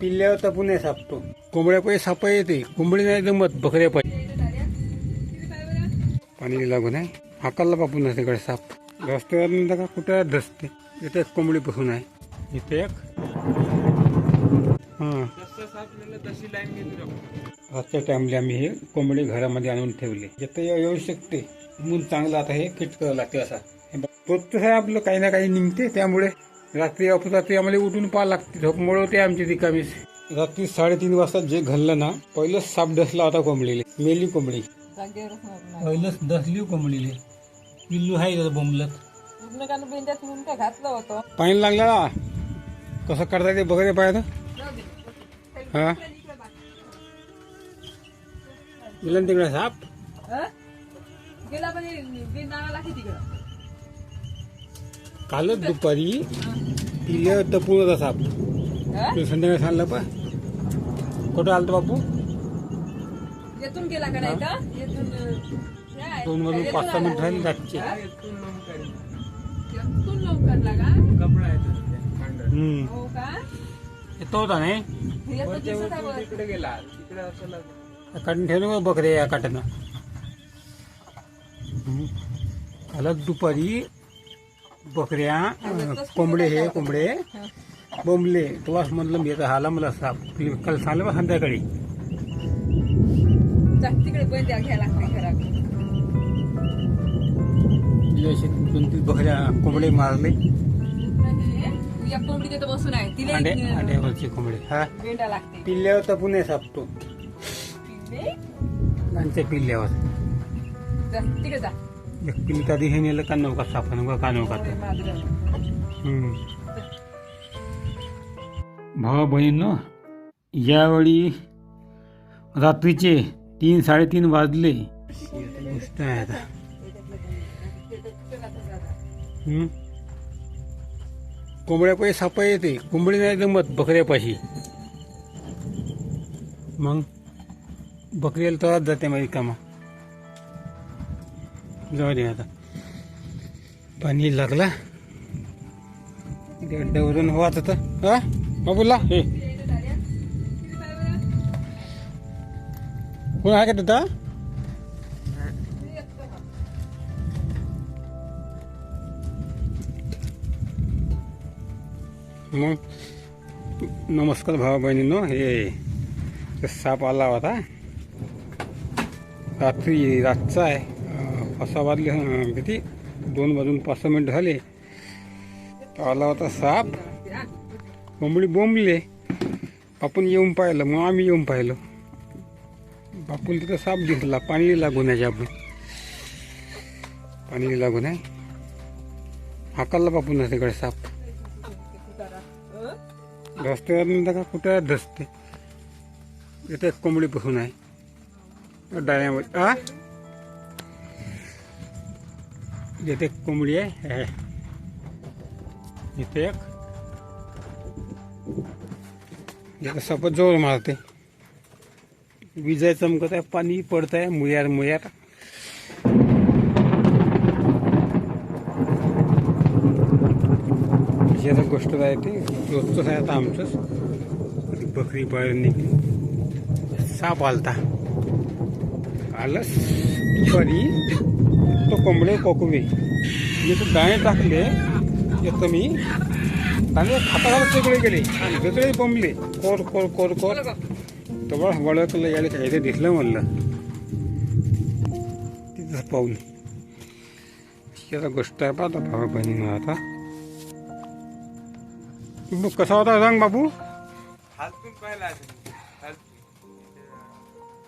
पिल्ल्यावर तपून नाही सापतो कोंबड्या पाहिजे साप येते. कोंबडी नाही जमत. बकऱ्या पाहिजे पाणी लागून आहे. हाकाला बापून असते कडे साप. रस्त्यावर का कुठे धसते. इथे एक कोंबडी बसून आहे. इथे एक. हां. आजच्या टाइमला आम्ही हे कोंबडी घरामध्ये आणून ठेवले. येतं येऊ येऊ शकते. म्हणून चांगलं आता हे फिट करावं लागते असा. रोजचं आहे आपलं काही ना काही निघते. त्यामुळे रात्री अपरात्री आम्हाला उठून पाहा लागते. झोपमुळे होते आमची रिकामीच. रात्री साडेतीन वाजता जे घाललं ना पहिलंच साप डसला होता कोंबडीले. मेली कोंबडी. पहिलंच डसली कोंबडीले. पिल्लू आहे बोंबलत? घातलं होतं. पाणी लागला ना? कसं करता ते बघा पाहिजे हा? गेलं ना तिकडे साप. गेला पण कालच दुपारी टपून होता साप तुला संध्याकाळी सांगलं पा. कुठं आलतो बापू? येथून गेला का नाही का? येथून दोन वाजून पाच सहा मिनिट राहिले रातचे येथून लवकर लागा हम्म. हो का? येतो होता नाही? येतो दिसत आहे बघ. काढून ठेवलं मग बकरे या काट्यानं हम्म. कालच दुपारी बकऱ्या अं, कोंबडे हे कोंबडे बोंबले तुलाच म्हणलं मी आता हाला मला साप काल सांगलं बा संध्याकाळी. जा, तिकडे बंद घ्यायला लागते घरात. तिला असे दोन तीन बकऱ्या कोंबडे मारले? या कोंबडी तिथं बसून आहे. तिला अंडे एक, अंड्यावरचे कोंबडे. हा. लागते. पिल्ल्यावर तपून नाही सापतो पिल्ले, त्यांच्या पिल्ल्यावर. जा, तिकडे जा. हे नौका का नौका ते माजरं. हम्म. भावा बहिणींनो यावेळी रात्रीचे तीन साडेतीन वाजले. आहे आता. हम्म. कोंबड्या पाहिजे सापा येते कोंबडी नाही जमत बकऱ्यापाशी. मग? बकरीला तरात जाते माझी कामा. जाऊ दे आता. पाणी लागला. डवरून वाच आता हा? बाबूला? हे. कोण आहे का तिथं? मग नमस्कार भावा बहिणींनो. हे साप आला होता. रात्री रातचा आहे. पाच सहा वाजले किती दोन वाजून पाच सहा मिनिट झाले. तर आला होता साप. कोंबडी बोंबले. आपण येऊन पाहिलं मग आम्ही येऊन पाहिलं. बापून तिथं साप दिसला. पाणी लागून आहे आपण पाणी लागून आहे. हाकाला बापून तिकडे साप. रस्त्यावर नंतर का कुठे धसते इथे कोंबडी बसून आहे. डाळ्यामध्ये. आ? इथे कोंबडी आहे इथे एक इथे सपत जोर मारते विजय चमकत आहे पाणी पडत आहे मुयार मुयार अशी गोष्ट आहे ती रोजचंच आहे आता आमचंच बकरी बाहेर निघली साप आलता आलंच दुपारी तो कोंबडे कोकवे. जे तो दाणे टाकले येतं मी. दाणे खाता तिकडे गेले. आणि वेगळे बोंबले. कोर कोर कोर कोर. तेव्हा वळकलं यायला काय ते दिसलं म्हणलं. तिथं अशी आता गोष्ट आहे पाहता भावा बहिणीनं आता. कसा होता सांग बाबू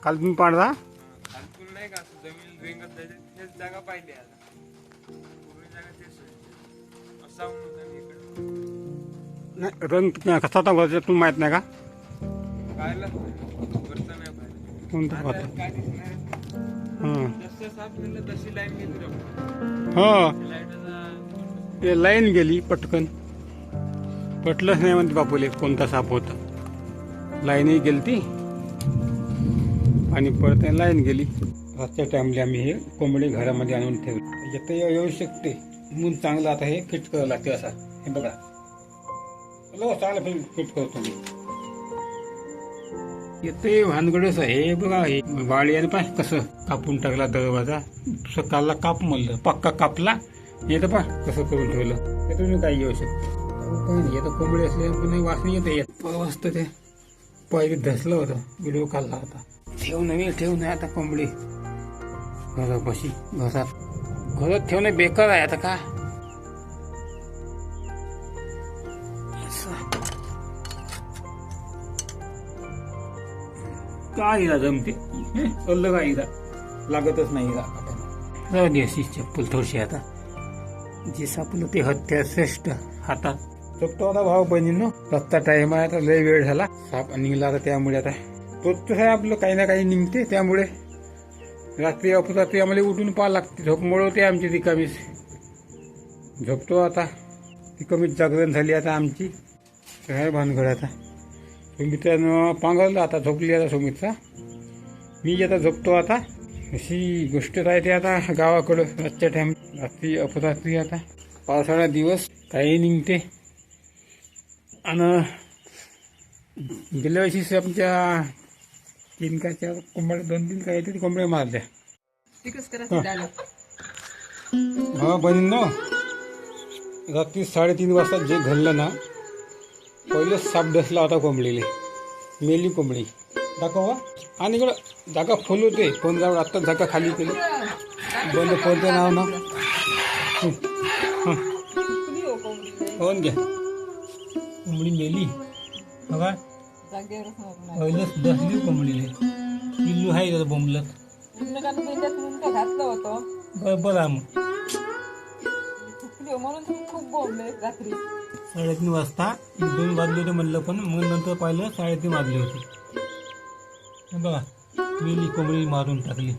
काल तुम्ही हालतून नाही का असं जमीन जायचे तेच जागा आता. पूर्ण जागा तेच होती. असा म्हणून आम्ही इकडे नाही रंग कसा होता तुम्ही माहीत नाही का? पाहिलाच नाही. वरचं नाही पाहिलं कोणता आता होता काय दिसणार हां. जसं साप नेलं तशी लाईन गेली हां. लाईटचा ते लाईन गेली पटकन. पटलंच नाही म्हणते बापूले कोणता साप होता. लाईनही गेली ती आणि परत लाईन गेली. आजच्या टाइमला आम्ही हे कोंबडी घरामध्ये आणून ठेवली. येतं येऊ येऊ शकते म्हणून चांगलं आता हे फिट करावं लागते असा. हे बघा. हॅलो चांगलं फिट फिट करतो मी. येते भानगडच आहे हे बघा हे वाळी आणि पाय कसं कापून टाकला दरवाजा. सकाळला काप म्हणलं. पक्का कापला. येतं पा कसं करून ठेवलं. ते तुम्ही काय येऊ शकता. काही येतं कोंबडी असले पण वासन येते येत वाजतं ते. पहिले धसलं होतं. व्हिडिओ काढला होता. ठेव नाही ठेव नाही आता कोंबडी. घरापाशी घरात. घरात ठेवणं बेकार आहे आता का. काय हिला जमते? काय हिला लागतच नाही हिला जाऊ दे अशी चप्पल थोडीशी आता. जे सापलं ते हत्या श्रेष्ठ हातात. चपतो आता भाऊ बहिणींनो रस्ता टाइम आहे आता लय वेळ झाला. साप निघला आता त्यामुळे आता. रोजचं आहे आपलं काही ना काही निघते त्यामुळे. रात्री अपरात्री आम्हाला उठून पाहा लागते. झोप होते आमची रिकामीच झोपतो आता. रिकामीच जागरण झाली आता आमची. काय भानगड आता. सुमित्रानं पांघरलं आता झोपली आता सुमित्रा. मी आता झोपतो आता. अशी गोष्ट राहते आता गावाकडं रातच्या टाइम रात्री अपरात्री आता. पावसाळा दिवस काही निघते. आणि गेल्या वर्षी आमच्या तीन का चार कोंबड्या दोन तीन काय तरी कोंबड्या मारल्या. तिकच करा डायलॉग हा बहिणींनो रात्री साडेतीन वाजता जे घडलं ना पहिलं साप डसला होता कोंबडीले. मेली कोंबडी. दाखवा आणि इकडं जागा फुल होते. फोन जाऊन आत्ता जागा खाली केली. बंद फोनचं नाव ना. हो फोन घ्या. कोंबडी मेली. बघा. पहिलंच डसली कोंबडीले पिल्लू आहे त्याचं बोंबलत? घातलं होतं बरं बरं मग. हो, म्हणून खूप रात्री साडेतीन वाजता दोन वाजले होते म्हणलं पण मग नंतर पाहिलं साडेतीन वाजले होते. हे बघा मेली कोंबडी मारून टाकली.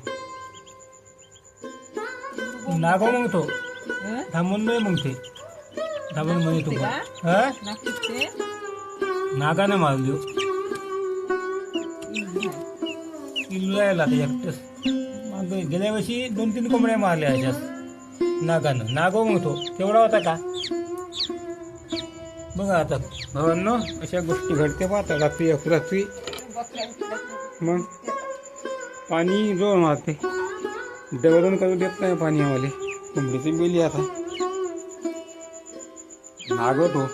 नागो मग तो हं? थांबून नाही मग ते. थांबून म्हणे तो? हा? ते नागानं मारली हो. पिल्लू ते एकटंच. गेल्या वर्षी दोन तीन कोंबड्या मारल्या अशाच नागानं. नागो म्हणतो. तेवढा होता का? बघा आता. भावांनो अशा गोष्टी घडते पाहता रात्री अपरात्री मग पाणी जोर मारते. देवरण करू देत नाही पाणी आम्हाला कोंबडीची बेली आता. नागवतो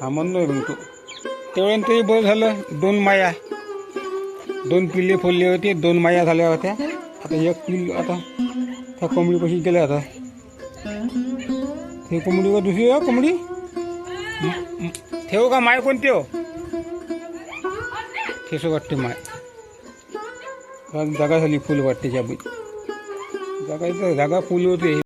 थांबून नाही म्हणतो. तो तेवढ्यानं तरी बरं झालं. दोन माया. दोन पिल्ले फोडले होते दोन माया झाल्या होत्या. आता एक पिल आता त्या कोंबडीपाशी गेल्या आता. ते का दुसरी हो कोंबडी? ठेवू का माय कोणते हो? केस वाटते माय. जागा झाली फुल वाटते ज्या जागा जागा फुल होते.